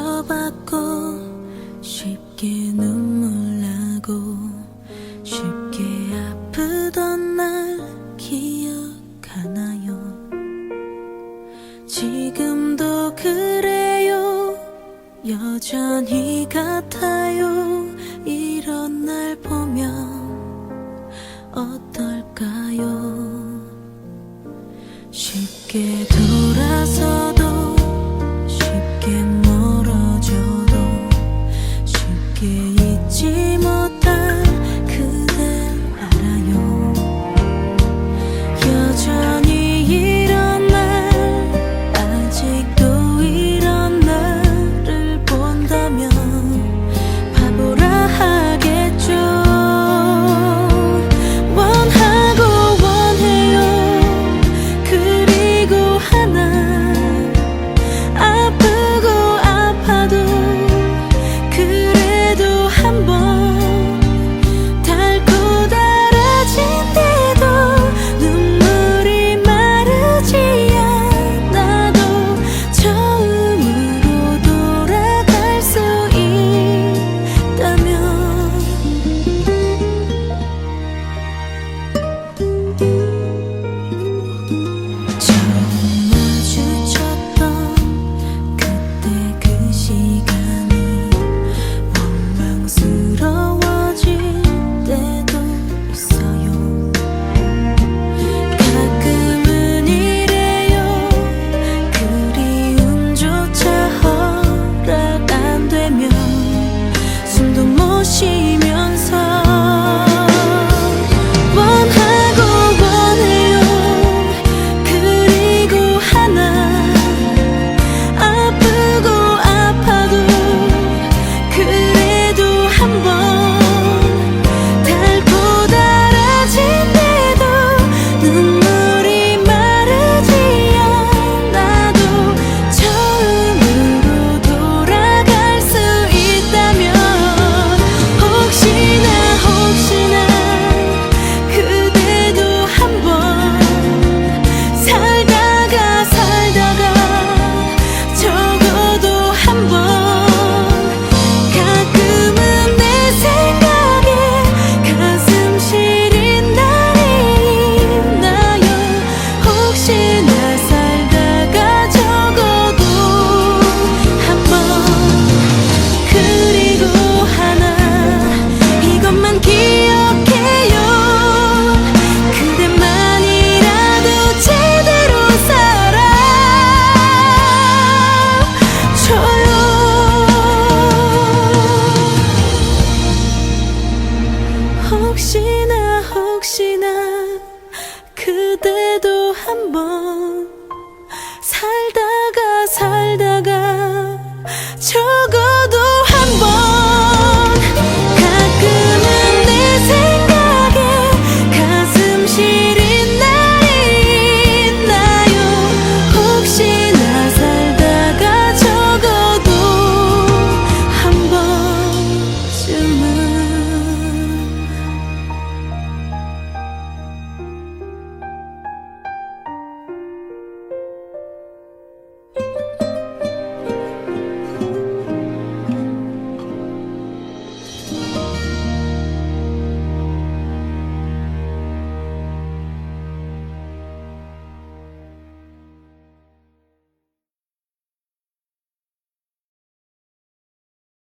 상처받고 쉽게 눈물 나고 쉽게 아프던 날 기억하나요? 지금도 그래요? 여전히 같아요? 이런 날 보면 어떨까요? 쉽게 함께 있지 뭐. impossible.